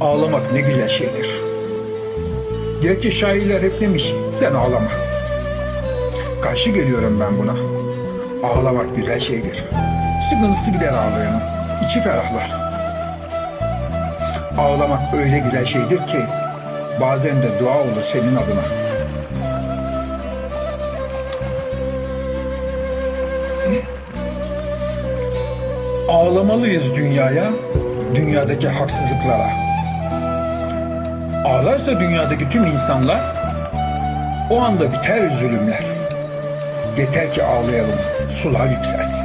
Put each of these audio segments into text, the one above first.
Ağlamak ne güzel şeydir. Gerçi şairler hep demiş, sen ağlama. Karşı geliyorum ben buna. Ağlamak güzel şeydir. Sıkıntısı gider ağlayanın. içi ferahlar. Ağlamak öyle güzel şeydir ki bazen de dua olur senin adına. Ağlamalıyız dünyaya, dünyadaki haksızlıklara. Ağlarsa dünyadaki tüm insanlar o anda biter zulümler. Yeter ki ağlayalım, sular yükselsin.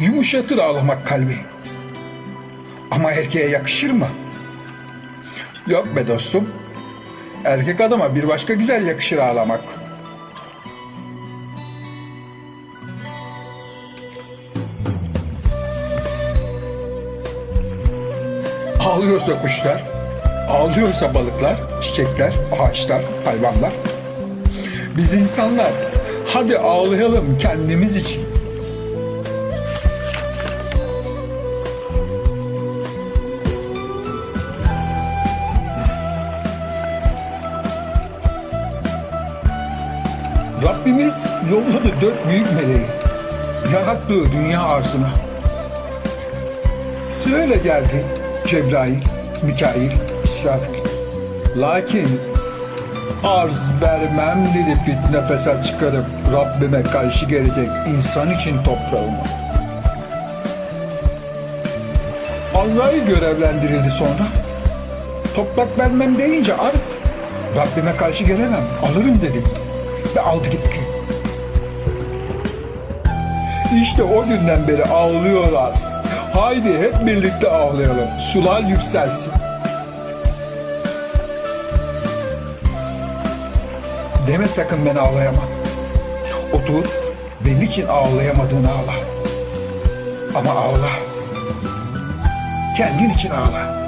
Yumuşatır ağlamak kalbi. Ama erkeğe yakışır mı? Yok be dostum. Erkek adama bir başka güzel yakışır ağlamak. Ağlıyorsa kuşlar, ağlıyorsa balıklar, çiçekler, ağaçlar, hayvanlar. Biz insanlar hadi ağlayalım kendimiz için. Rabbimiz yolladı dört büyük meleği. Yarattığı dünya arzına. Sırayla geldi Cebrail, Mikail, İsrafil. Lakin arz vermem dedi fitne fesat çıkarıp Rabbime karşı gelecek insan için toprağıma. Azrail görevlendirildi sonra. Toprak vermem deyince arz Rabbime karşı gelemem alırım dedi ve aldı gitti. İşte o günden beri ağlıyorlar. Haydi hep birlikte ağlayalım. Sular yükselsin. Deme sakın ben ağlayamam. Otur ve niçin ağlayamadığını ağla. Ama ağla. Kendin için ağla.